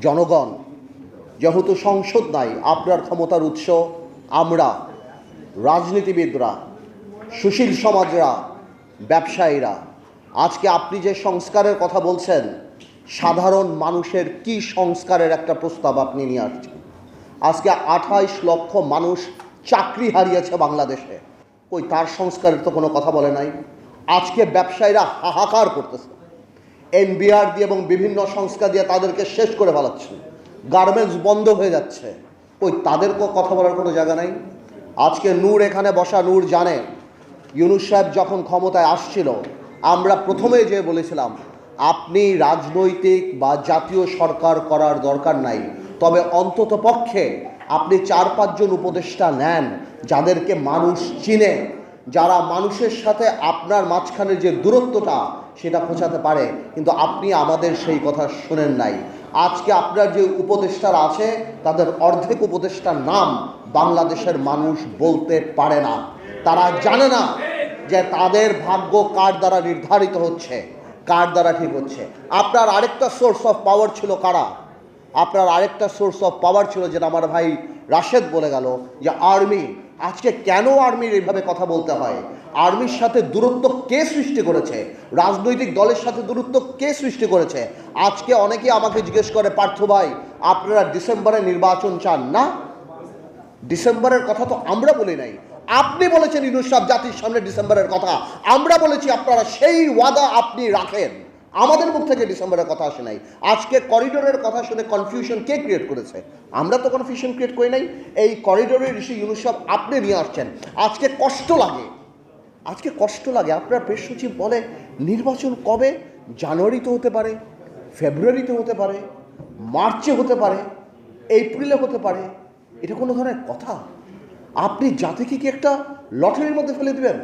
জনগণ, যেহেতু সংসদ নাই, আপনার ক্ষমতার উৎস আমরা, রাজনীতিবিদরা, সুশীল সমাজরা, ব্যবসায়ীরা। আজকে আপনি যে সংস্কারের কথা বলছেন, সাধারণ মানুষের কি সংস্কারের একটা প্রস্তাব আপনি নিয়ে আসছেন? আজকে আঠাইশ লক্ষ মানুষ চাকরি হারিয়েছে বাংলাদেশে। ওই তার সংস্কারের তো কোনো কথা বলে নাই? আজকে ব্যবসায়ীরা হাহাকার করতেছে। এনবিআর দিয়ে এবং বিভিন্ন সংস্থা দিয়ে তাদেরকে শেষ করে ফেলাচ্ছে। গার্মেন্টস বন্ধ হয়ে যাচ্ছে। ওই তাদেরকেও কথা বলার কোনো জায়গা নাই। আজকে নূর এখানে বসা, নূর জানে। ইউনুস সাহেব যখন ক্ষমতায় আসছিল, আমরা প্রথমে যে বলেছিলাম, আপনি রাজনৈতিক বা জাতীয় সরকার করার দরকার নাই। তবে অন্তত পক্ষে আপনি চার পাঁচজন উপদেষ্টা নেন, যাদেরকে মানুষ চিনে। যারা মানুষের সাথে আপনার মাঝখানে যে দূরত্বটা সেটা পৌঁছাতে পারে, কিন্তু আপনি আমাদের সেই কথা শোনেন নাই। আজকে আপনার যে উপদেষ্টারা আছে, তাদের অর্ধেক উপদেষ্টার নাম বাংলাদেশের মানুষ বলতে পারে না। তারা জানে না যে তাদের ভাগ্য কার দ্বারা নির্ধারিত হচ্ছে, কার দ্বারা ঠিক হচ্ছে। আপনার আরেকটা সোর্স অফ পাওয়ার ছিল কারা? আপনার আরেকটা সোর্স অফ পাওয়ার ছিল যেটা আমার ভাই রাশেদ বলে গেল, যে আর্মি আজকে কেন আর্মির এইভাবে কথা বলতে হয়? আর্মির সাথে দূরত্ব কে সৃষ্টি করেছে? রাজনৈতিক দলের সাথে দূরত্ব কে সৃষ্টি করেছে? আজকে অনেকে আমাকে জিজ্ঞেস করে, পার্থ ভাই, আপনারা ডিসেম্বরে নির্বাচন চান না? ডিসেম্বরের কথা তো আমরা বলি নাই। আপনি বলেছেন ইনুস সাহেব জাতির সামনে ডিসেম্বরের কথা। আমরা বলেছি আপনারা সেই ওয়াদা আপনি রাখেন। আমাদের মুখ থেকে ডিসেম্বরের কথা আসে নাই। আজকে করিডোরের কথা শুনে কনফিউশন কে ক্রিয়েট করেছে? আমরা তো কনফিউশন ক্রিয়েট করি নাই। এই করিডোরের ঋষি ইউনুস সাহেব আপনি নিয়ে আসছেন। আজকে কষ্ট লাগে। আজকে কষ্ট লাগে। আপনার প্রেস সচিব বলে, নির্বাচন কবে? জানুয়ারিতে হতে পারে ফেব্রুয়ারিতে হতে পারে, মার্চে হতে পারে, এপ্রিলে হতে পারে। এটা কোনো ধরনের কথা? আপনি জাতিকে কি একটা লটারির মধ্যে ফেলে দেবেন?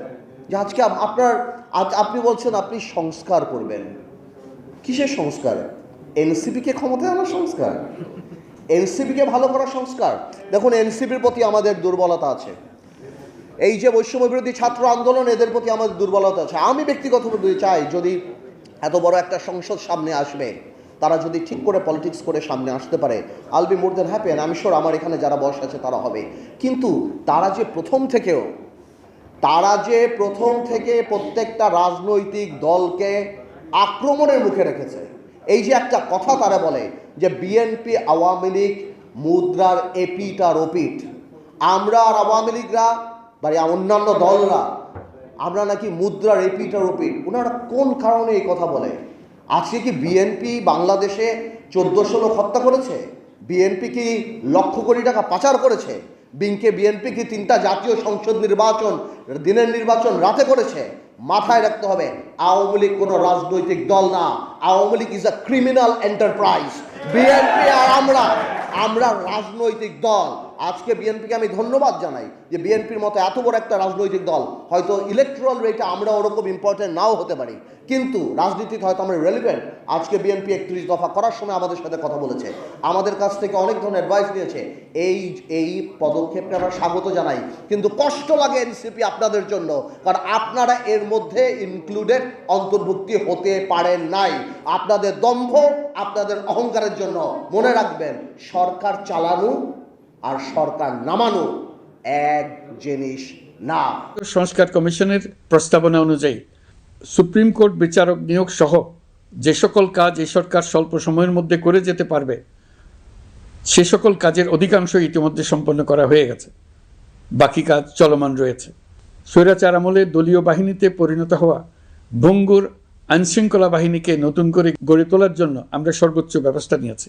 যে আজকে আপনার, আজ আপনি বলছেন আপনি সংস্কার করবেন। কিসের সংস্কার? এনসিপিকে ক্ষমতায় আনার সংস্কার? এনসিপিকে ভালো করার সংস্কার? দেখুন, এনসিপির প্রতি আমাদের দুর্বলতা আছে। এই যে বৈষম্য বিরোধী ছাত্র আন্দোলন, এদের প্রতি আমাদের দুর্বলতা আছে। আমি ব্যক্তিগতভাবে চাই, যদি এত বড় একটা সংসদ সামনে আসবে, তারা যদি ঠিক করে পলিটিক্স করে সামনে আসতে পারে I'll be more than happy and আমি আমার এখানে যারা বয়স আছে তারা হবে। কিন্তু তারা যে প্রথম থেকেও, তারা যে প্রথম থেকে প্রত্যেকটা রাজনৈতিক দলকে আক্রমণের মুখে রেখেছে। এই যে একটা কথা তারা বলে যে বিএনপি আওয়ামী লীগ মুদ্রার এপিট আর ওপিট আমরা আর আওয়ামী লীগরা বা অন্যান্য দলরা, আমরা নাকি মুদ্রার এপিট আর ওপিট ওনারা কোন কারণে এই কথা বলে? আজকে কি বিএনপি বাংলাদেশে চোদ্দোশো লোক হত্যা করেছে? বিএনপি কি লক্ষ কোটি টাকা পাচার করেছে? বিংকে বিএনপি কি তিনটা জাতীয় সংসদ নির্বাচন দিনের নির্বাচন রাতে করেছে, মাথায় রাখতে হবে, আওয়ামী লীগ কোনো রাজনৈতিক দল না। Awami League is a criminal enterprise BNP আর আমরা আমরা রাজনৈতিক দল। আজকে বিএনপিকে আমি ধন্যবাদ জানাই যে বিএনপির মতো এত বড় একটা রাজনৈতিক দল হয়তো ইলেকট্রাল রেটে আমরা ওরকম ইম্পর্টেন্ট নাও হতে পারি। কিন্তু রাজনীতিতে হয়তো আমরা রেলিভেন্ট আজকে বিএনপি একত্রিশ দফা করার সময় আমাদের সাথে কথা বলেছে। আমাদের কাছ থেকে অনেক ধরনের অ্যাডভাইস নিয়েছে। এই এই পদক্ষেপকে আমরা স্বাগত জানাই। কিন্তু কষ্ট লাগে এনসিপি আপনাদের জন্য। কারণ আপনারা এর মধ্যে ইনক্লুডেড অন্তর্ভুক্তি হতে পারেন নাই। আপনাদের দম্ভ আপনাদের অহংকারের জন্য। মনে রাখবেন, সরকার চালানো আর সরকার নামানো এক জিনিস না। সংস্কার কমিশনের প্রস্তাবনা অনুযায়ী সুপ্রিম কোর্ট বিচারক নিয়োগ সহ যে সকল কাজ এই সরকার স্বল্প সময়ের মধ্যে করে যেতে পারবে, সে সকল কাজের অধিকাংশ ইতিমধ্যে সম্পন্ন করা হয়ে গেছে। বাকি কাজ চলমান রয়েছে। স্বৈরাচার আমলে দলীয় বাহিনীতে পরিণত হওয়া ভঙ্গুর আইনশৃঙ্খলা বাহিনীকে নতুন করে গড়ে তোলার জন্য আমরা সর্বোচ্চ ব্যবস্থা নিয়েছি।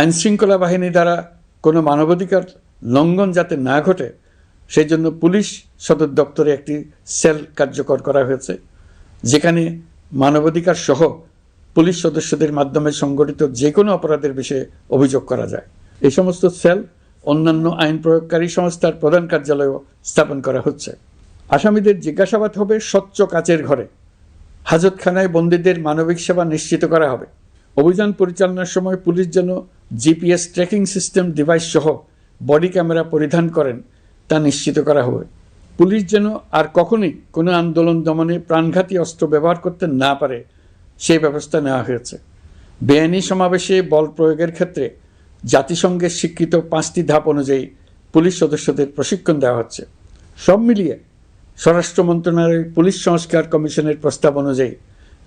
আইনশৃঙ্খলা বাহিনী দ্বারা কোনো মানবাধিকার লঙ্ঘন যাতে না ঘটে সেই জন্য পুলিশ সদর দপ্তরে একটি সেল কার্যকর করা হয়েছে, যেখানে মানবাধিকার সহ পুলিশ সদস্যদের মাধ্যমে সংগঠিত যে কোনো অপরাধের বিষয়ে অভিযোগ করা যায়। এই সমস্ত সেল অন্যান্য আইন প্রয়োগকারী সংস্থার প্রধান কার্যালয়ও স্থাপন করা হচ্ছে। আসামিদের জিজ্ঞাসাবাদ হবে স্বচ্ছ কাচের ঘরে। হাজতখানায় বন্দীদের মানবিক সেবা নিশ্চিত করা হবে। অভিযান পরিচালনার সময় পুলিশ যেন জিপিএস ট্র্যাকিং সিস্টেম ডিভাইস সহ বডি ক্যামেরা পরিধান করেন, তা নিশ্চিত করা হবে। পুলিশ যেন আর কখনোই কোনো আন্দোলন দমনে প্রাণঘাতী অস্ত্র ব্যবহার করতে না পারে, সেই ব্যবস্থা নেওয়া হয়েছে। বেআইনি সমাবেশে বল প্রয়োগের ক্ষেত্রে জাতিসংঘের স্বীকৃত পাঁচটি ধাপ অনুযায়ী পুলিশ সদস্যদের প্রশিক্ষণ দেওয়া হচ্ছে। সব মিলিয়ে স্বরাষ্ট্র মন্ত্রণালয়ের পুলিশ সংস্কার কমিশনের প্রস্তাব অনুযায়ী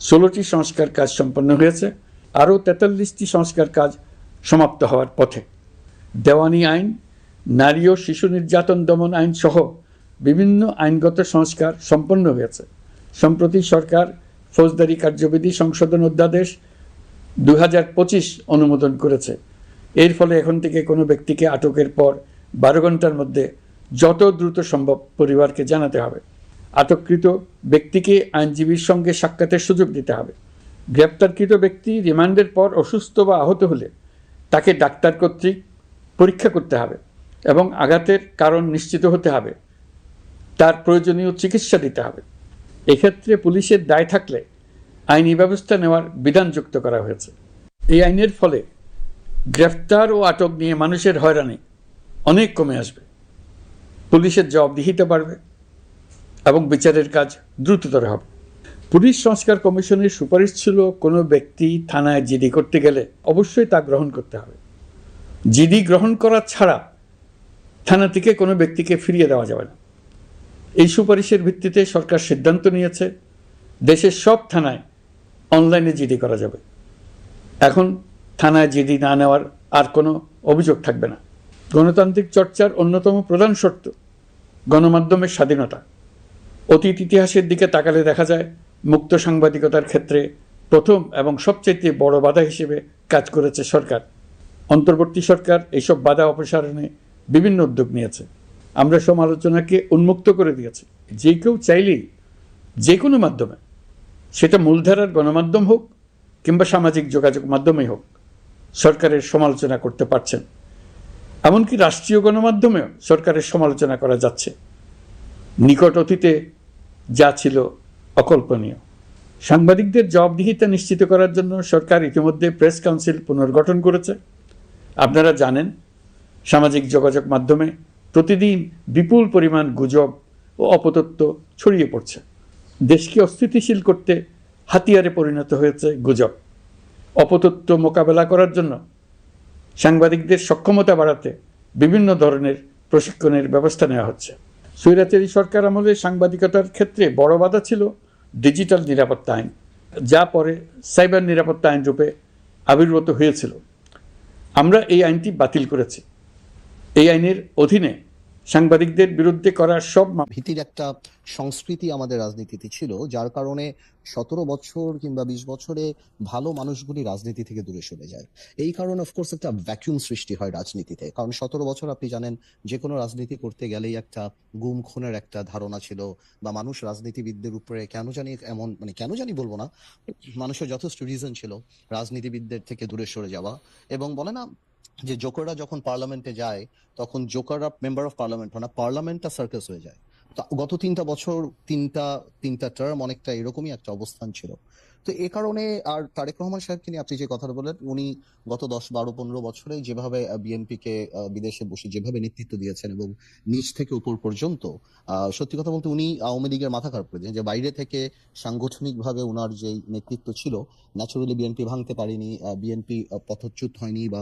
ষোলোটি সংস্কার কাজ সম্পন্ন হয়েছে। আরও তেতাল্লিশটি সংস্কার কাজ সমাপ্ত হওয়ার পথে। দেওয়ানি আইন, নারী ও শিশু নির্যাতন দমন আইন সহ বিভিন্ন আইনগত সংস্কার সম্পন্ন হয়েছে। সম্প্রতি সরকার ফৌজদারি কার্যবিধি সংশোধন অধ্যাদেশ দু হাজার পঁচিশ অনুমোদন করেছে। এর ফলে এখন থেকে কোনো ব্যক্তিকে আটকের পর বারো ঘণ্টার মধ্যে যত দ্রুত সম্ভব পরিবারকে জানাতে হবে। আটককৃত ব্যক্তিকে আইনজীবীর সঙ্গে সাক্ষাতের সুযোগ দিতে হবে। গ্রেপ্তারকৃত ব্যক্তি রিমান্ডের পর অসুস্থ বা আহত হলে তাকে ডাক্তার কর্তৃক পরীক্ষা করতে হবে এবং আঘাতের কারণ নিশ্চিত হতে হবে। তার প্রয়োজনীয় চিকিৎসা দিতে হবে। এক্ষেত্রে পুলিশের দায় থাকলে আইনি ব্যবস্থা নেওয়ার বিধান যুক্ত করা হয়েছে। এই আইনের ফলে গ্রেফতার ও আটক নিয়ে মানুষের হয়রানি অনেক কমে আসবে। পুলিশের জবাবদিহিতে বাড়বে এবং বিচারের কাজ দ্রুততর হবে। পুলিশ সংস্কার কমিশনের সুপারিশ ছিল কোনো ব্যক্তি থানায় জিডি করতে গেলে অবশ্যই তা গ্রহণ করতে হবে। জিডি গ্রহণ করা ছাড়া থানা থেকে কোনো ব্যক্তিকে ফিরিয়ে দেওয়া যাবে না। এই সুপারিশের ভিত্তিতে সরকার সিদ্ধান্ত নিয়েছে, দেশের সব থানায় অনলাইনে জিডি করা যাবে। এখন থানায় জিডি না নেওয়ার আর কোনো অভিযোগ থাকবে না। গণতান্ত্রিক চর্চার অন্যতম প্রধান শর্ত গণমাধ্যমের স্বাধীনতা। অতীত ইতিহাসের দিকে তাকালে দেখা যায় মুক্ত সাংবাদিকতার ক্ষেত্রে প্রথম এবং সবচেয়ে বড় বাধা হিসেবে কাজ করেছে সরকার। অন্তর্বর্তী সরকার এইসব বাধা অপসারণে বিভিন্ন উদ্যোগ নিয়েছে। আমরা সমালোচনাকে উন্মুক্ত করে দিয়েছি। যে কেউ চাইলেই যে কোনো মাধ্যমে, সেটা মূলধারার গণমাধ্যম হোক কিংবা সামাজিক যোগাযোগ মাধ্যমেই হোক, সরকারের সমালোচনা করতে পারছেন। এমনকি রাষ্ট্রীয় গণমাধ্যমেও সরকারের সমালোচনা করা যাচ্ছে। নিকট অতীতে যা ছিল অকল্পনীয়। সাংবাদিকদের জবাবদিহিতা নিশ্চিত করার জন্য সরকার ইতিমধ্যে প্রেস কাউন্সিল পুনর্গঠন করেছে। আপনারা জানেন, সামাজিক যোগাযোগ মাধ্যমে প্রতিদিন বিপুল পরিমাণ গুজব ও অপতত্ব ছড়িয়ে পড়ছে। দেশকে অস্থিতিশীল করতে হাতিয়ারে পরিণত হয়েছে গুজব। অপতত্ব মোকাবেলা করার জন্য সাংবাদিকদের সক্ষমতা বাড়াতে বিভিন্ন ধরনের প্রশিক্ষণের ব্যবস্থা নেওয়া হচ্ছে। স্বৈরাচারী সরকার আমলে সাংবাদিকতার ক্ষেত্রে বড় বাধা ছিল ডিজিটাল নিরাপত্তা আইন, যা পরে সাইবার নিরাপত্তা আইন রূপে আবির্ভূত হয়েছিল। আমরা এই আইনটি বাতিল করেছি। এই আইনের অধীনে সাংবাদিকদের বিরুদ্ধে করা সব ভীতির একটা সংস্কৃতি আমাদের রাজনীতিতে ছিল, যার কারণে সতেরো বছর কিংবা বিশ বছরে ভালো মানুষগুলি রাজনীতি থেকে দূরে সরে যায়। এই কারণে অফকোর্স একটা ভ্যাকিউম সৃষ্টি হয় রাজনীতিতে। কারণ সতেরো বছর আপনি জানেন, যে কোনো রাজনীতি করতে গেলেই একটা গুম খুনের একটা ধারণা ছিল, বা মানুষ রাজনীতিবিদদের উপরে কেন জানি এমন মানে কেন জানি বলব না, মানুষের যথেষ্ট রিজন ছিল রাজনীতিবিদদের থেকে দূরে সরে যাওয়া। এবং বলে না যে জোকাররা যখন পার্লামেন্টে যায় তখন জোকাররা মেম্বার অফ পার্লামেন্ট হয় না পার্লামেন্টটা সার্কাস হয়ে যায়। গত তিনটা বছর তিনটা তিনটা টার্ম অনেকটা এরকমই একটা অবস্থান ছিল। তো এ কারণে আর তারেক রহমান সাহেবকে নিয়ে আপনি যে কথাটা বললেন উনি গত দশ বারো পনেরো বছরে যেভাবে বিএনপি কে আহ, বিদেশে বসে যেভাবে নেতৃত্ব দিয়েছেন এবং নিচ থেকে উপর পর্যন্ত সত্যি কথা বলতে উনি আওয়ামী লীগের মাথা খারাপ করে যে বাইরে থেকে সাংগঠনিকভাবে ওনার যে নেতৃত্ব ছিল ন্যাচুরালি বিএনপি ভাঙতে পারেনি বিএনপি পথচ্যুত হয়নি বা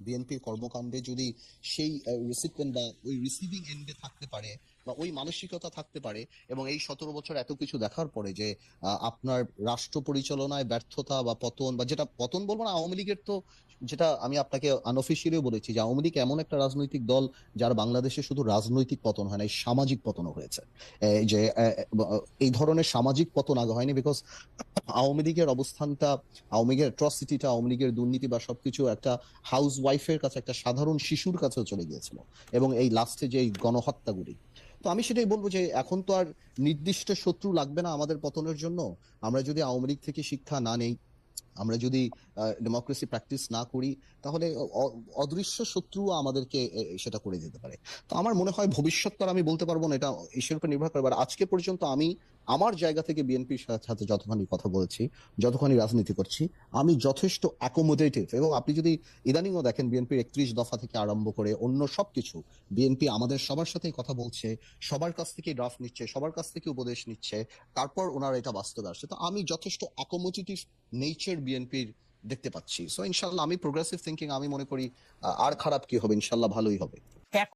বিএনপির কর্মকাণ্ডে যদি সেই রিসিপেন্ট বা ওই রিসিভিং এন্ডে থাকতে পারে বা ওই মানসিকতা থাকতে পারে এবং এই সতেরো বছর এত কিছু দেখার পরে যে আপনার রাষ্ট্র পরিচালনায় ব্যর্থতা বা পতন বা যেটা পতন বলব না, আওয়ামী লীগের তো যেটা আমি আপনাকে আনঅফিসিয়ালিও বলেছি যে আওয়ামী লীগ এমন একটা রাজনৈতিক দল যার বাংলাদেশে শুধু রাজনৈতিক পতন হয় না সামাজিক পতনও হয়েছে। যে এই ধরনের সামাজিক পতন আগে হয়নি বিকজ আওয়ামী লীগের অবস্থানটা, আওয়ামী লীগের অ্যাট্রসিটিটা আওয়ামী লীগের দুর্নীতি বা সবকিছু একটা হাউস ওয়াইফের কাছে, একটা সাধারণ শিশুর কাছেও চলে গিয়েছিল এবং এই লাস্টে যে এই গণহত্যাগুলি। তো আমি সেটাই বলব যে এখন তো আর নির্দিষ্ট শত্রু লাগবে না আমাদের পতনের জন্য। আমরা যদি আওয়ামী লীগ থেকে শিক্ষা না নেই আমরা যদি ডেমোক্রেসি প্র্যাকটিস না করি, তাহলে অদৃশ্য শত্রু আমাদেরকে সেটা করে দিতে পারে। তো আমার মনে হয় ভবিষ্যৎ তো আমি বলতে পারব না, এটা ঈশ্বরের উপর নির্ভর করে। আজকে পর্যন্ত আমি আমার জায়গা থেকে বিএনপির সাথে যতখানি কথা বলছি, যতখানি রাজনীতি করছি, আমি যথেষ্ট অ্যাকোমোডেটিভ এবং আপনি যদি ইদানিংও দেখেন বিএনপির একত্রিশ দফা থেকে আরম্ভ করে অন্য সব কিছু বিএনপি আমাদের সবার সাথেই কথা বলছে, সবার কাছ থেকে ড্রাফট নিচ্ছে, সবার কাছ থেকে উপদেশ নিচ্ছে, তারপর ওনারা এটা বাস্তবে আসছে। তো আমি যথেষ্ট অ্যাকোমোডেটিভ নেচার বিএনপির দেখতে পাচ্ছি। সো ইনশাল্লাহ আমি প্রোগ্রেসিভ থিঙ্কিং আমি মনে করি আর খারাপ কি হবে? ইনশাল্লাহ ভালোই হবে।